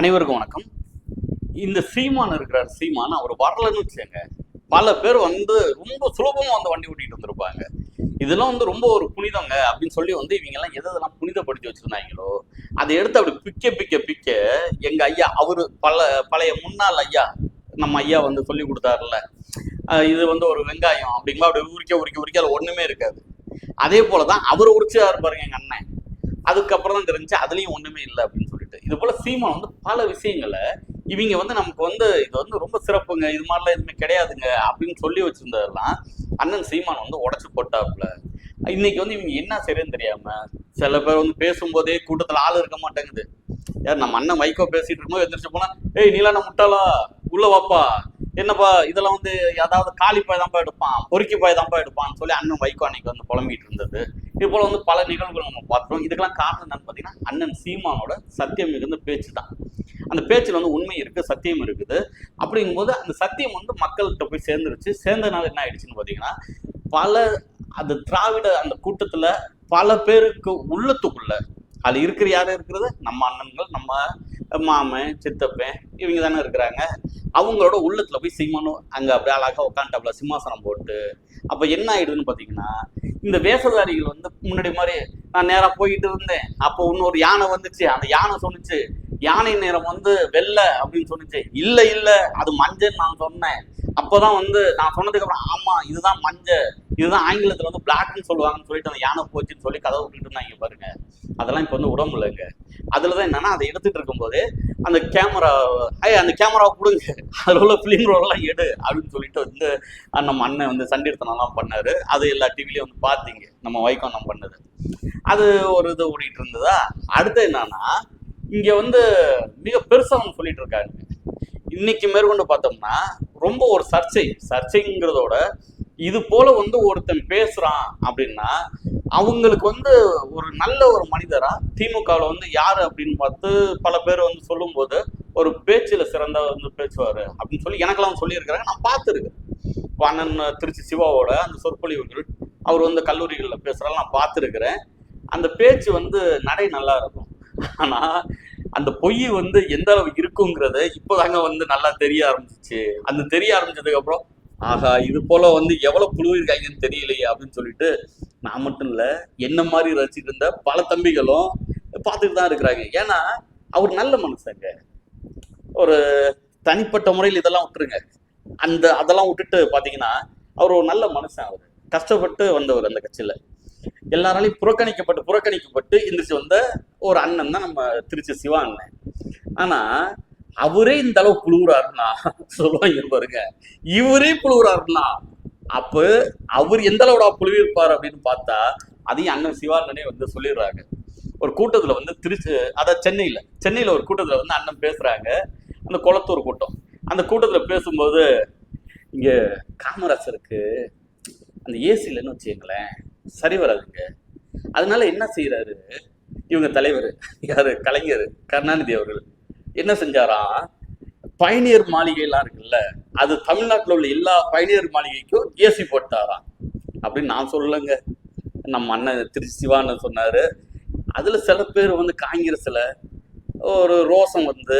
அனைவருக்கும் வணக்கம். இந்த சீமான் இருக்கிறார் சீமான். அவர் வரலன்னு வச்சுங்க பல பேர் வந்து ரொம்ப சுலபமா வந்து வண்டி ஓட்டிட்டு வந்திருப்பாங்க. இதெல்லாம் வந்து ரொம்ப ஒரு புனிதங்க அப்படின்னு சொல்லி வந்து இவங்க எல்லாம் எதெல்லாம் புனிதப்படுத்தி வச்சிருந்தாங்களோ அதை எடுத்து அப்படி பிக்க பிக்க பிக்க எங்க ஐயா அவரு பல பழைய முன்னாள் ஐயா நம்ம ஐயா வந்து சொல்லி கொடுத்தாருல்ல. இது வந்து ஒரு வெங்காயம் அப்படிங்களா அப்படி உரிக்க உரிக்க உரிக்க அதுல ஒண்ணுமே இருக்காது. அதே போலதான் அவர் உரிச்சா பாருங்க எங்க அண்ணன். அதுக்கப்புறம் தான் தெரிஞ்சு அதுலயும் ஒண்ணுமே இல்லை அப்படின்னு இது போல சீமான் வந்து பல விஷயங்களை இவங்க வந்து நமக்கு வந்து இது வந்து ரொம்ப சிறப்புங்க இது மாதிரிலாம் எதுவுமே கிடையாதுங்க அப்படின்னு சொல்லி வச்சிருந்ததெல்லாம் அண்ணன் சீமான் வந்து உடச்சு போட்டாப்புல. இன்னைக்கு வந்து இவங்க என்ன செய்யறதுன்னு தெரியாம சில பேர் வந்து பேசும்போதே கூட்டத்துல ஆள் இருக்க மாட்டேங்குது. யார் நம்ம அண்ணன் மைக்கோ பேசிட்டு இருக்கும்போது எந்திரிச்சு போனா ஏய் நீலாம் நான் முட்டாளா? உள்ள வாப்பா. என்னப்பா இதெல்லாம் வந்து ஏதாவது காலி தான்ப்பா எடுப்பான் பொறுக்கி பாய் தான்ப்பா எடுப்பான்னு சொல்லி அண்ணன் வைகோ அன்னைக்கு வந்து புலம்பிட்டு இருந்தது. இது போல வந்து பல நிகழ்வுகள் நம்ம பார்க்குறோம். இதுக்கெல்லாம் காரணம் என்னன்னு பார்த்தீங்கன்னா அண்ணன் சீமானோட சத்தியம் மிகுந்த பேச்சு தான். அந்த பேச்சில் வந்து உண்மை இருக்குது சத்தியம் இருக்குது. அப்படிங்கும்போது அந்த சத்தியம் வந்து மக்கள்கிட்ட போய் சேர்ந்துருச்சு. சேர்ந்ததுனால என்ன ஆயிடுச்சுன்னு பார்த்தீங்கன்னா பல அந்த திராவிட அந்த கூட்டத்தில் பல பேருக்கு உள்ளத்துக்குள்ள அது இருக்கிற யாரும் இருக்கிறது? நம்ம அண்ணன்கள் நம்ம மாமன் சித்தப்பன் இவங்க தானே இருக்கிறாங்க. அவங்களோட உள்ளத்துல போய் சீமானும் அங்க அப்படியே அழகாக உட்காந்துட்டாப்ல சிம்மாசனம் போட்டு அப்ப என்ன ஆயிடுதுன்னு பாத்தீங்கன்னா இந்த வேஷதாரிகள் வந்து முன்னாடி மாதிரி நான் நேரா போயிட்டு இருந்தேன். அப்போ இன்னொரு யானை வந்துச்சு. அந்த யானை சொன்னுச்சு யானை நேரம் வந்து வெள்ளை அப்படின்னு சொன்னிச்சு. இல்ல இல்ல அது மஞ்சள் நான் சொன்னேன். அப்போதான் வந்து நான் சொன்னதுக்கு அப்புறம் ஆமா இதுதான் மஞ்சள் இதுதான் ஆங்கிலத்துல வந்து பிளாக்னு சொல்லுவாங்கன்னு சொல்லிட்டு அந்த யானை போச்சுன்னு சொல்லி கதவு விட்டுட்டு இருந்தாங்க பாருங்க. அதெல்லாம் இப்போ வந்து உடம்பு இல்லைங்க அதுலதான் என்னன்னா அதை எடுத்துட்டு இருக்கும்போது அந்த கேமரா ஐய் அந்த கேமராவை கொடுங்க. அதில் உள்ள ஃபிலிம் ரோலெல்லாம் எடு அப்படின்னு சொல்லிட்டு வந்து நம்ம அண்ணன் வந்து சண்டீர்த்தனம்லாம் பண்ணாரு. அது எல்லா டிவிலையும் வந்து பார்த்தீங்க. நம்ம வைகோண்ணம் பண்ணது. அது ஒரு இது ஓடிட்டு இருந்ததா? அடுத்து என்னன்னா இங்க வந்து மிக பெருசாக ஒன்று சொல்லிட்டு இருக்காங்க. இன்னைக்கு மேற்கொண்டு பார்த்தோம்னா ரொம்ப ஒரு சர்ச்சை. சர்ச்சைங்கிறதோட இது போல வந்து ஒருத்தன் பேசுறான் அப்படின்னா அவங்களுக்கு வந்து ஒரு நல்ல ஒரு மனிதரா திமுகவில் வந்து யாரு அப்படின்னு பார்த்து பல பேர் வந்து சொல்லும்போது ஒரு பேச்சில் சிறந்த வந்து பேச்சுவார் அப்படின்னு சொல்லி எனக்கெல்லாம் சொல்லியிருக்கிறாங்க. நான் பார்த்துருக்கேன். இப்போ அண்ணன் திருச்சி சிவாவோட அந்த சொற்பொழிவுகள் அவர் வந்து கல்லூரிகளில் பேசுகிறாலும் நான் பார்த்துருக்கிறேன். அந்த பேச்சு வந்து நடை நல்லா இருக்கும். ஆனால் அந்த பொய் வந்து எந்த அளவு இருக்குங்கிறது இப்போதாங்க வந்து நல்லா தெரிய ஆரம்பிச்சிச்சு. அந்த தெரிய ஆரம்பிச்சதுக்கப்புறம் ஆகா இது போல வந்து எவ்வளவு குழுவிருக்காங்கன்னு தெரியலையே அப்படின்னு சொல்லிட்டு நான் மட்டும் இல்ல என்ன மாதிரி ரசிச்சிட்டு இருந்த பல தம்பிகளும் பார்த்துட்டு தான் இருக்கிறாங்க. ஏன்னா அவர் நல்ல மனுஷங்க. ஒரு தனிப்பட்ட முறையில் இதெல்லாம் விட்டுருங்க. அந்த அதெல்லாம் விட்டுட்டு பாத்தீங்கன்னா அவர் ஒரு நல்ல மனுஷன் அவர். கஷ்டப்பட்டு வந்தவர் அந்த கட்சியில. எல்லாராலையும் புறக்கணிக்கப்பட்டு புறக்கணிக்கப்பட்டு எந்திரிச்சு வந்த ஒரு அண்ணன் தான் நம்ம திருச்சி சிவா அண்ணன். ஆனா அவரே இந்த அளவு புழுவுறாருன்னா சொல்லுவாங்க பாருங்க. இவரே புழுவுறாருன்னா அப்ப அவர் எந்த அளவுடா புழுவிருப்பார் அப்படின்னு பார்த்தா அதையும் அண்ணன் சிவானனே வந்து சொல்லிடுறாங்க. ஒரு கூட்டத்துல வந்து திருச்சி அதாவது சென்னையில சென்னையில ஒரு கூட்டத்துல வந்து அண்ணன் பேசுறாங்க. அந்த குளத்தூர் கூட்டம். அந்த கூட்டத்துல பேசும்போது இங்க காமராசருக்கு அந்த ஏசி இல்லைன்னு வச்சுக்கங்களேன் சரி வராதுங்க. அதனால என்ன செய்யறாரு இவங்க தலைவர் யாரு? கலைஞர் கருணாநிதி அவர்கள். என்ன செஞ்சாராம்? பயணியர் மாளிகையெல்லாம் இருக்குல்ல அது தமிழ்நாட்டில் உள்ள எல்லா பயணியர் மாளிகைக்கும் ஏசி போட்டாராம். அப்படின்னு நான் சொல்லலைங்க. நம்ம அண்ணன் திரு சிவான்னு சொன்னார். அதில் சில பேர் வந்து காங்கிரஸில் ஒரு ரோசம் வந்து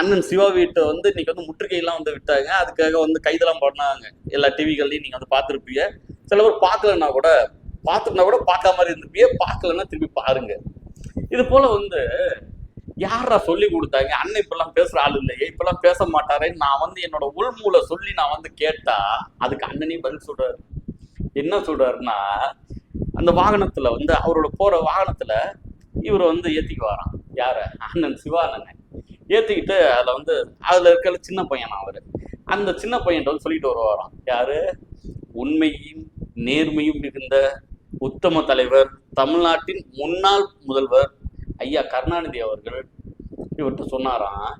அண்ணன் சிவா வீட்டை வந்து இன்னைக்கு வந்து முற்றுகையெல்லாம் வந்து விட்டாங்க. அதுக்காக வந்து கைதெல்லாம் பண்ணாங்க. எல்லா டிவிகள்லையும் நீங்கள் வந்து பார்த்துருப்பீங்க. சில பேர் பார்க்கலன்னா கூட பார்த்துருந்தா கூட பார்க்காம மாதிரி இருந்திருப்பீங்க. பார்க்கலன்னா திருப்பி பாருங்க. இது போல வந்து யாரா சொல்லி கொடுத்தாங்க? அண்ணன் இப்பெல்லாம் பேசுற ஆள் இல்லையே. இப்பெல்லாம் பேச மாட்டாரேன்னு நான் வந்து என்னோட உள்மூல சொல்லி நான் வந்து கேட்டா அதுக்கு அண்ணனே பதில் சொல்றாரு. என்ன சொல்றாருன்னா அந்த வாகனத்துல வந்து அவரோட போற வாகனத்துல இவர் வந்து ஏத்திக்கு வரான். யார? அண்ணன் சிவா ஏத்திக்கிட்டு அதுல வந்து அதுல இருக்கிற சின்ன பையன் அவரு. அந்த சின்ன பையன் வந்து சொல்லிட்டு வருவாராம். யாரு? உண்மையும் நேர்மையும் மிகுந்த உத்தம தலைவர் தமிழ்நாட்டின் முன்னாள் முதல்வர் ஐயா கருணாநிதி அவர்கள் இவர்கிட்ட சொன்னாராம்.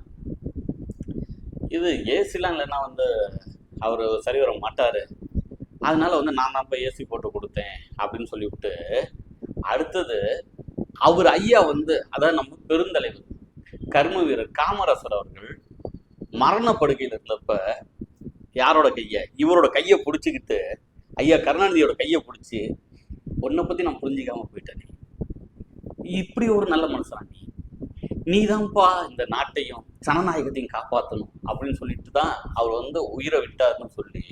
இது ஏசிலாம் இல்லைன்னா வந்து அவர் சரி வர மாட்டாரு. அதனால வந்து நான் தான் போய் ஏசி போட்டு கொடுத்தேன் அப்படின்னு சொல்லிவிட்டு அடுத்தது அவர் ஐயா வந்து அதாவது நம்ம பெருந்தலைவர் கர்ம வீரர் காமராசர் அவர்கள் மரணப்படுகையில் இருந்தப்ப யாரோட கையை? இவரோட கையை பிடிச்சிக்கிட்டு ஐயா கருணாநிதியோட கையை பிடிச்சி உன்னை பத்தி நான் புரிஞ்சிக்காமல் போயிட்டேன். இப்படி ஒரு நல்ல மனுஷனா நீ நீதான்ப்பா இந்த நாட்டையும் ஜனநாயகத்தையும் காப்பாற்றணும் அப்படின்னு சொல்லிட்டு தான் அவர் வந்து உயிரை விட்டாருன்னு சொல்லி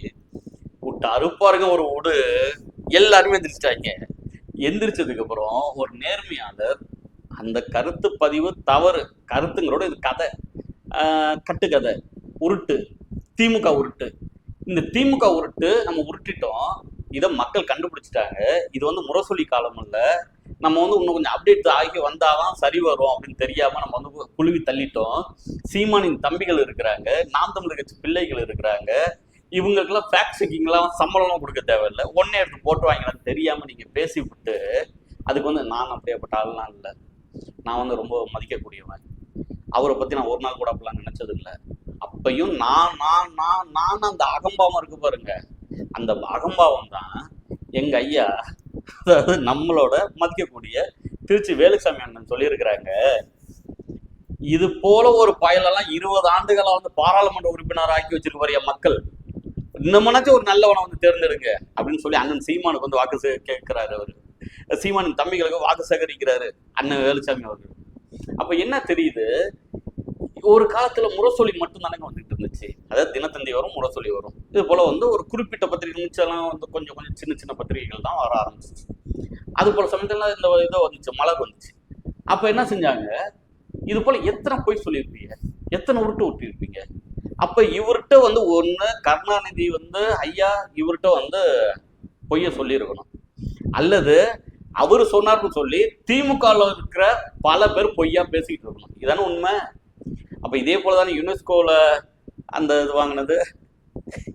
விட்டு அறுப்பாருங்க ஒரு ஊடு எல்லாருமே எந்திரிச்சிட்டாங்க. எந்திரிச்சதுக்கு அப்புறம் ஒரு நேர்மையாளர் அந்த கருத்து பதிவு தவறு கருத்துங்களோட இது கதை. கட்டுக்கதை. உருட்டு. திமுக உருட்டு. இந்த திமுக உருட்டு நம்ம உருட்டிட்டோம். இதை மக்கள் கண்டுபிடிச்சிட்டாங்க. இது வந்து முரசொலி காலம் இல்லை. நம்ம வந்து இன்னும் கொஞ்சம் அப்டேட் ஆகி வந்தாதான் சரி வரும் அப்படின்னு தெரியாம நம்ம வந்து குழுவி தள்ளிட்டோம். சீமானின் தம்பிகள் இருக்கிறாங்க. நாம் தமிழர் கட்சி பிள்ளைகள் இருக்கிறாங்க. இவங்களுக்கெல்லாம் ஃபேக்ட் செக்கிங்லாம் சம்பளம்லாம் கொடுக்க தேவையில்லை. ஒன்னே எடுத்து போட்டு வாங்கலாம் தெரியாம நீங்க பேசி விட்டு அதுக்கு வந்து நான் அப்படியேப்பட்ட ஆள்லாம் இல்லை. நான் வந்து ரொம்ப மதிக்கக்கூடியவன். அவரை பத்தி நான் ஒரு நாள் கூட அப்படிலாம் நினைச்சது இல்லை. அப்பையும் நான் நான் நான் நான் அந்த அகம்பாவம் இருக்கு பாருங்க. அந்த அகம்பாவம் தான் எங்க ஐயா அதாவது நம்மளோட மதிக்கக்கூடிய திருச்சி வேலுசாமி அண்ணன் சொல்லியிருக்கிறாங்க இது போல ஒரு பயலெல்லாம் இருபது ஆண்டுகளா வந்து பாராளுமன்ற உறுப்பினர் ஆக்கி வச்சிருக்க மக்கள் இன்னமனாச்சும் ஒரு நல்லவனை வந்து தேர்ந்தெடுங்க அப்படின்னு சொல்லி அண்ணன் சீமானுக்கு வந்து வாக்கு கேட்கிறாரு அவரு. சீமானின் தம்பிகளுக்கு வாக்கு சேகரிக்கிறாரு அண்ணன் வேலுசாமி அவர்கள். அப்ப என்ன தெரியுது? ஒரு காலத்துல முரசொலி மட்டும் தானே வந்து வந்துச்சு அதாவது தினத்தந்தி வரும் முரசொலி வரும். இது போல வந்து ஒரு குறிப்பிட்ட பத்திரிகை மிச்சம்லாம் வந்து கொஞ்சம் கொஞ்சம் சின்ன சின்ன பத்திரிகைகள் தான் வர ஆரம்பிச்சிச்சு. அது போல சமயத்துல இந்த இதோ வந்துச்சு மலர் வந்துச்சு. அப்போ என்ன செஞ்சாங்க? இது போல எத்தனை பொய் சொல்லியிருப்பீங்க? எத்தனை உருட்டு விட்டிருப்பீங்க அப்ப இவர்கிட்ட வந்து ஒன்று கருணாநிதி வந்து ஐயா இவர்கிட்ட வந்து பொய்ய சொல்லியிருக்கணும். அல்லது அவர் சொன்னார்னு சொல்லி திமுகவில் இருக்கிற பல பேர் பொய்யா பேசிக்கிட்டு இருக்கணும். இதுதானே உண்மை? அப்போ இதே போலதானே யுனெஸ்கோவில் அந்த இது வாங்கினது.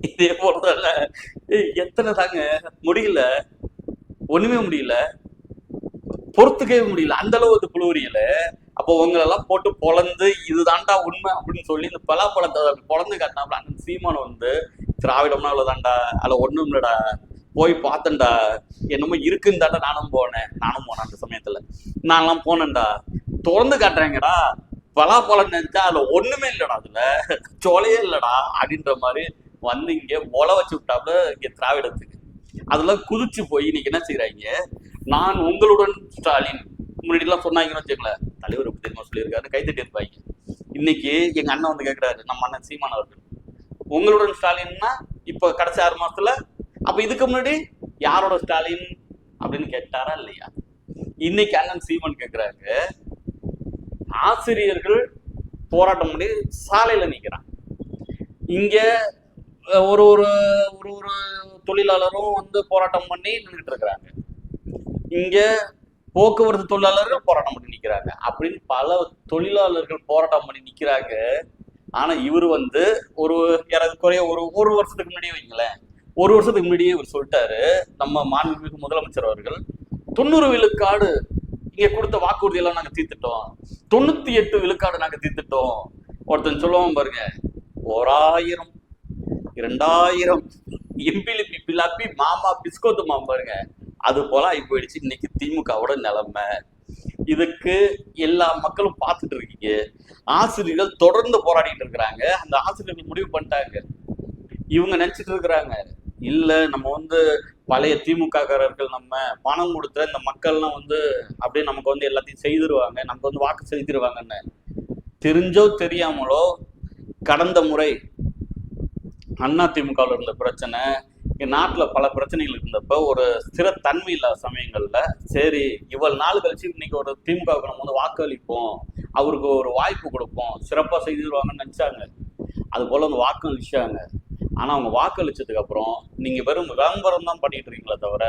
இதே போலதானே எத்தனை தாங்க முடியல. ஒண்ணுமே முடியல. பொறுத்துக்கவே முடியல. அந்த அளவு இது புழுவரியல அப்போ உங்களெல்லாம் போட்டு பொழந்து இதுதான்டா உண்மை அப்படின்னு சொல்லி இந்த பலாப்பழத்தை அப்படி பொழந்து காட்டினாப்புல அந்த சீமான் வந்து திராவிடம்னா அவ்வளவுதான்டா. அதில் ஒண்ணும் இல்லடா. போய் பார்த்தேன்டா என்னமோ இருக்குன்னு தாண்டா நானும் போனேன். நானும் போனேன் அந்த சமயத்துல. நான்லாம் போனேன்டா. திறந்து காட்டுறேங்கடா. பலாப்பழம் நினைச்சா அதுல ஒண்ணுமே இல்லடா அதுல. சோலையே இல்லடா அப்படின்ற மாதிரி வந்து இங்க ஒல வச்சு விட்டாப்புல இங்க திராவிடத்துக்கு. அதெல்லாம் குதிச்சு போய் இன்னைக்கு என்ன செய்யறாங்க நான் உங்களுடன் ஸ்டாலின். முன்னாடி எல்லாம் சொன்னாங்கன்னு வச்சுக்கங்களேன். தலைவர் எப்படி தெரியுமா சொல்லியிருக்காரு கைத்தட்டி இருப்பாங்க. இன்னைக்கு எங்க அண்ணன் வந்து கேட்குறாரு நம்ம அண்ணன் சீமான் அவர்கள். உங்களுடன் ஸ்டாலின்னா இப்ப கடைசி ஆறு மாசத்துல அப்ப இதுக்கு முன்னாடி யாரோட ஸ்டாலின் அப்படின்னு கேட்டாரா இல்லையா? இன்னைக்கு அண்ணன் சீமான் கேட்குறாங்க ஆசிரியர்கள் போராட்டம் பண்ணி சாலையில் நிற்கிறான் இங்கே ஒரு ஒரு ஒரு ஒரு தொழிலாளரும் வந்து போராட்டம் பண்ணி நின்றுட்டு இருக்கிறாங்க. இங்கே போக்குவரத்து தொழிலாளர்கள் போராட்டம் பண்ணி நிற்கிறாங்க அப்படின்னு பல தொழிலாளர்கள் போராட்டம் பண்ணி நிற்கிறாங்க ஆனால் இவர் வந்து ஒரு ஏறக்குறைய ஒரு ஒரு வருஷத்துக்கு முன்னாடியே வைங்களேன். ஒரு வருஷத்துக்கு முன்னாடியே இவர் சொல்லிட்டாரு. நம்ம மாண்புமிகு முதலமைச்சர் அவர்கள் தொண்ணூறு விழுக்காடு நீங்க கொடுத்த வாக்குறுதி எல்லாம் நாங்க தீர்த்துட்டோம். தொண்ணூத்தி எட்டு விழுக்காடு நாங்க தீர்த்துட்டோம். ஒருத்தன் சொல்லுவோம் பாருங்க ஓராயிரம் இரண்டாயிரம் எம்பிலிப்பி பிலாப்பி மாமா பிஸ்கோத்துமா பாருங்க. அது போல ஆகி போயிடுச்சு. இன்னைக்கு திமுகவோட நிலைமை. இதுக்கு எல்லா மக்களும் பார்த்துட்டு இருக்கீங்க. ஆசிரியர்கள் தொடர்ந்து போராடிட்டு இருக்கிறாங்க. அந்த ஆசிரியர்கள் முடிவு பண்ணிட்டாங்க. இவங்க நினைச்சிட்டு இருக்கிறாங்க இல்ல நம்ம வந்து பழைய திமுககாரர்கள் நம்ம பணம் கொடுத்த இந்த மக்கள்லாம் வந்து அப்படியே நமக்கு வந்து எல்லாத்தையும் செய்திருவாங்க. நமக்கு வந்து வாக்கு செலுத்திடுவாங்கன்னு தெரிஞ்சோ தெரியாமலோ கடந்த முறை அண்ணா திமுகவில் இருந்த பிரச்சனை நாட்டில் பல பிரச்சனைகள் இருந்தப்போ ஒரு ஸ்திரத்தன்மை இல்லாத சமயங்களில் சரி இவ்வளவு நாள் கழிச்சு இன்னைக்கு ஒரு திமுகவுக்கு நம்ம வந்து வாக்களிப்போம். அவருக்கு ஒரு வாய்ப்பு கொடுப்போம். சிறப்பாக செய்திருவாங்கன்னு நினச்சாங்க. அது போல வந்து வாக்கு அளிச்சாங்க ஆனால் அவங்க வாக்களிச்சதுக்கு அப்புறம் நீங்கள் வெறும் விளம்பரம் தான் பண்ணிட்டு இருக்கீங்களே தவிர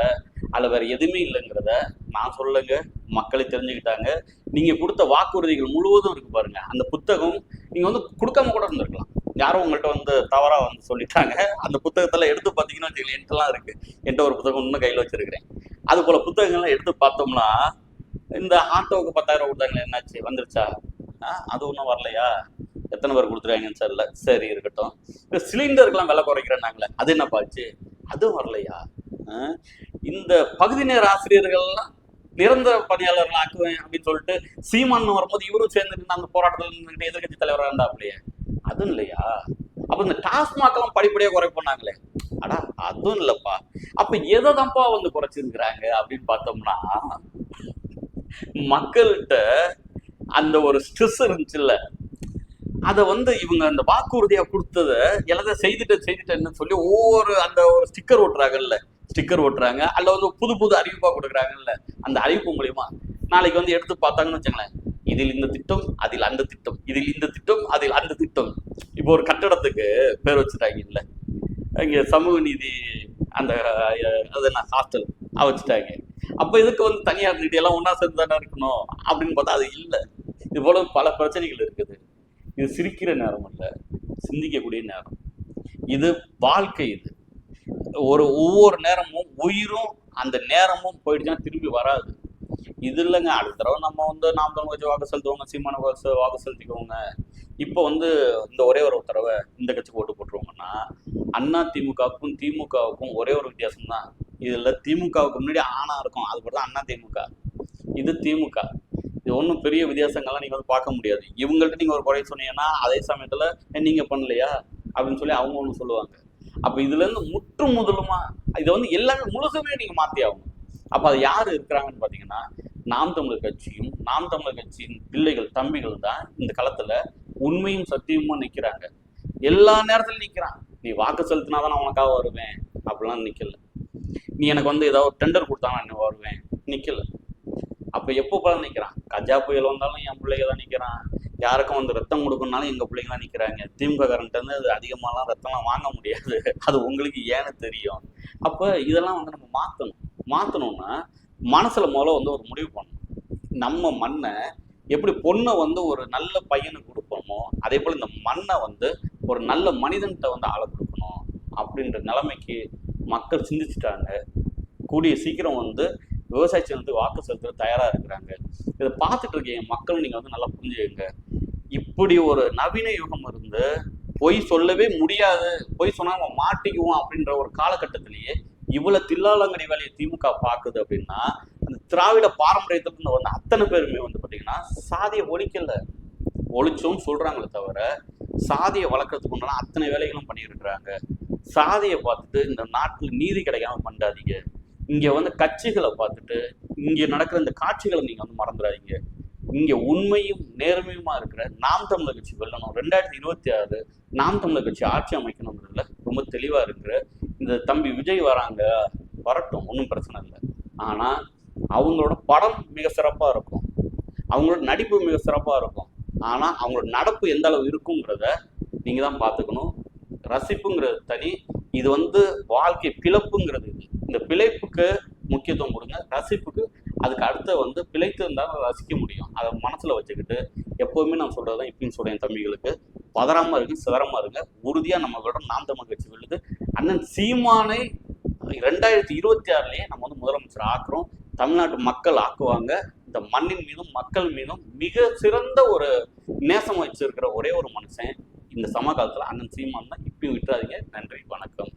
அதில் வேற எதுவுமே இல்லைங்கிறத நான் சொல்லுங்க மக்களை தெரிஞ்சுக்கிட்டாங்க. நீங்கள் கொடுத்த வாக்குறுதிகள் முழுவதும் இருக்கு பாருங்க. அந்த புத்தகம் நீங்கள் வந்து கொடுக்காம கூட இருந்திருக்கலாம். யாரும் உங்கள்கிட்ட வந்து தவறாக வந்து சொல்லிட்டாங்க. அந்த புத்தகத்தில் எடுத்து பார்த்தீங்கன்னா வச்சுக்கோங்களேன் என்கிட்டலாம் இருக்கு. என்கிட்ட ஒரு புத்தகம் இன்னும் கையில் வச்சிருக்கிறேன். அது போல புத்தகங்கள்லாம் எடுத்து பார்த்தோம்னா இந்த ஆட்டோவுக்கு பத்தாயிரம் கொடுத்தாங்களே என்னாச்சு? வந்துருச்சா? ஆ, அது ஒன்றும் வரலையா? எத்தனை பேர் கொடுத்துருக்காங்கன்னு தெரியல. சரி இருக்கட்டும். இந்த சிலிண்டருக்கெல்லாம் விலை குறைக்கிறேன்னாங்களே அது என்னப்பா ஆச்சு? அதுவும் வரலையா? இந்த பகுதி நேர ஆசிரியர்கள்லாம் நிரந்தர பணியாளர்கள் ஆக்குவேன் அப்படின்னு சொல்லிட்டு சீமான் வரும்போது இவரும் சேர்ந்து அந்த போராட்டத்தில் எதிர்கட்சி தலைவராக இருந்தாப்லையே அதுவும் இல்லையா? அப்ப இந்த டாஸ்மாக் எல்லாம் படிப்படியா குறை அடா அதுவும் இல்லப்பா. அப்ப எதை தான்ப்பா வந்து குறைச்சிருக்கிறாங்க அப்படின்னு பார்த்தோம்னா மக்கள்கிட்ட அந்த ஒரு ஸ்ட்ரெஸ் இருந்துச்சுல்ல. அதை வந்து இவங்க அந்த வாக்குறுதியா கொடுத்தத எல்லாத்தையும் செய்துட்டு செய்துட்டேன்னு சொல்லி ஒவ்வொரு அந்த ஒரு ஸ்டிக்கர் ஓட்டுறாங்கல்ல. ஸ்டிக்கர் ஓட்டுறாங்க. அல்ல வந்து புது புது அறிவிப்பா கொடுக்குறாங்கல்ல. அந்த அறிவிப்பு மூலியமா நாளைக்கு வந்து எடுத்து பார்த்தாங்கன்னு வச்சுங்களேன் இதில் இந்த திட்டம் அதில் அந்த திட்டம் இதில் இந்த திட்டம் அதில் அந்த திட்டம். இப்போ ஒரு கட்டடத்துக்கு பேர் வச்சுட்டாங்க இல்லை இங்கே சமூக நீதி அந்த அது என்ன ஹாஸ்டல் வச்சுட்டாங்க. அப்போ இதுக்கு வந்து தனியார் நீதி எல்லாம் ஒன்றா சேர்ந்து தானே இருக்கணும் அப்படின்னு பார்த்தா அது இல்லை. இது போல பல பிரச்சனைகள் இருக்குது. இது சிரிக்கிற நேரம் இல்லை சிந்திக்கக்கூடிய நேரம். இது வாழ்க்கை இது. ஒரு ஒவ்வொரு நேரமும் உயிரும் அந்த நேரமும் போயிடுச்சுன்னா திரும்பி வராது. இது இல்லைங்க அடுத்த தடவை நம்ம வந்து நாம் தமிழ் கட்சி வாக்கு செலுத்துவோங்க சீமான வாக்கு வாக்கு செலுத்திக்கோங்க. இப்போ வந்து இந்த ஒரே ஒரு தடவை இந்த கட்சிக்கு ஓட்டு போட்டுருவாங்கன்னா அண்ணா திமுகவுக்கும் திமுகவுக்கும் ஒரே ஒரு வித்தியாசம் தான் திமுகவுக்கு முன்னாடி ஆணா இருக்கும் அது தான் அண்ணா திமுக. இது திமுக. இது ஒன்றும் பெரிய வித்தியாசங்கள்லாம் நீங்கள் வந்து பார்க்க முடியாது. இவங்கள்ட்ட நீங்கள் ஒரு குறை சொன்னீங்கன்னா அதே சமயத்தில் நீங்கள் பண்ணலையா? அப்படின்னு சொல்லி அவங்க ஒன்று சொல்லுவாங்க. அப்போ இதுலேருந்து முற்று முதலுமா இதை வந்து எல்லாமே முழுசுமே நீங்கள் மாற்றி ஆகணும். அப்போ அது யார் இருக்கிறாங்கன்னு பார்த்தீங்கன்னா நாம் தமிழர் கட்சியும் நாம் தமிழர் கட்சியின் பிள்ளைகள் தம்பிகள் தான் இந்த களத்தில் உண்மையும் சத்தியமுமா நிற்கிறாங்க எல்லா நேரத்துலையும் நிற்கிறான் நீ வாக்கு செலுத்தினாதான் நான் உனக்காக வருவேன். அப்படிலாம் நிற்கல நீ எனக்கு வந்து ஏதாவது டெண்டர் கொடுத்தானா நான் வருவேன். நிற்கல அப்போ எப்போ பலன் நிற்கிறான் கஜா புயல் வந்தாலும் என் பிள்ளைங்க தான் நிற்கிறான் யாருக்கும் வந்து ரத்தம் கொடுக்கணும்னாலும் எங்கள் பிள்ளைங்க தான் நிற்கிறாங்க திமுக கரண்ட்டு அது அதிகமாகலாம் ரத்தம்லாம் வாங்க முடியாது. அது உங்களுக்கு ஏன்னு தெரியும். அப்போ இதெல்லாம் வந்து நம்ம மாற்றணும் மாற்றணும்னா மனசில் முதல்ல வந்து ஒரு முடிவு பண்ணணும். நம்ம மண்ணை எப்படி பொண்ணை வந்து ஒரு நல்ல பையனுக்கு கொடுப்போமோ அதே போல் இந்த மண்ணை வந்து ஒரு நல்ல மனிதன்கிட்ட வந்து ஆளை கொடுக்கணும் அப்படின்ற நிலைமைக்கு மக்கள் சிந்திச்சுட்டாங்க. கூடிய சீக்கிரம் வந்து விவசாயத்தை வந்து வாக்கு செலுத்த தயாரா இருக்கிறாங்க. இதை பார்த்துட்டு இருக்கீங்க மக்களும் நீங்க வந்து நல்லா புரிஞ்சுக்கங்க. இப்படி ஒரு நவீன யுகம் இருந்து பொய் சொல்லவே முடியாது. பொய் சொன்னா மாட்டிக்குவோம் அப்படின்ற ஒரு காலகட்டத்திலேயே இவ்வளவு தில்லாலங்கடி வேலையை திமுக பாக்குது அப்படின்னா அந்த திராவிட பாரம்பரியத்துல வந்த அத்தனை பேருமே வந்து பாத்தீங்கன்னா சாதியை ஒழிக்கல. ஒழிச்சோம்னு சொல்றாங்களே தவிர சாதியை வளர்க்கறதுக்கு உண்டான அத்தனை வேலைகளும் பண்ணியிருக்கிறாங்க சாதியை பார்த்துட்டு இந்த நாட்டில் நீதி கிடைக்காம பண்ணாதீங்க இங்கே வந்து கட்சிகளை பார்த்துட்டு இங்கே நடக்கிற இந்த காட்சிகளை நீங்கள் வந்து மறந்துடாதீங்க. இங்கே உண்மையும் நேர்மையுமா இருக்கிற நாம் தமிழர் கட்சி வெல்லணும். ரெண்டாயிரத்தி இருபத்தி ஆறு நாம் தமிழர் கட்சி ஆட்சி அமைக்கணுங்கிறதுல ரொம்ப தெளிவாக இருக்கிற இந்த தம்பி விஜய் வராங்க வரட்டும் ஒன்றும் பிரச்சனை இல்லை. ஆனால் அவங்களோட படம் மிக சிறப்பாக இருக்கும். அவங்களோட நடிப்பு மிக சிறப்பாக இருக்கும். ஆனால் அவங்களோட நடப்பு எந்த அளவு இருக்குங்கிறத நீங்கள் தான் பார்த்துக்கணும். ரசிப்புங்கிறது தனி. இது வந்து வாழ்க்கை பிழப்புங்கிறது இது. இந்த பிழைப்புக்கு முக்கியத்துவம் கொடுங்க. ரசிப்புக்கு அதுக்கு அடுத்த வந்து பிழைத்து இருந்தாலும் ரசிக்க முடியும். அதை மனசில் வச்சுக்கிட்டு எப்போவுமே நான் சொல்றதுதான் இப்பயும் சொல்கிறேன் தம்பிகளுக்கு. பதறாமல் இருக்கு சிதறமாக இருங்க. உறுதியாக நம்ம விட நாம் தமிழ் கட்சி விழுது. அண்ணன் சீமானை ரெண்டாயிரத்தி இருபத்தி ஆறுலயே நம்ம வந்து முதலமைச்சர் ஆக்குறோம். தமிழ்நாட்டு மக்கள் ஆக்குவாங்க. இந்த மண்ணின் மீதும் மக்கள் மீதும் மிக சிறந்த ஒரு நேசம் வச்சிருக்கிற ஒரே ஒரு மனுஷன் இந்த சமகாலத்தில் அண்ணன் சீமான் தான். இப்பயும் விட்டுறாதீங்க. நன்றி வணக்கம்.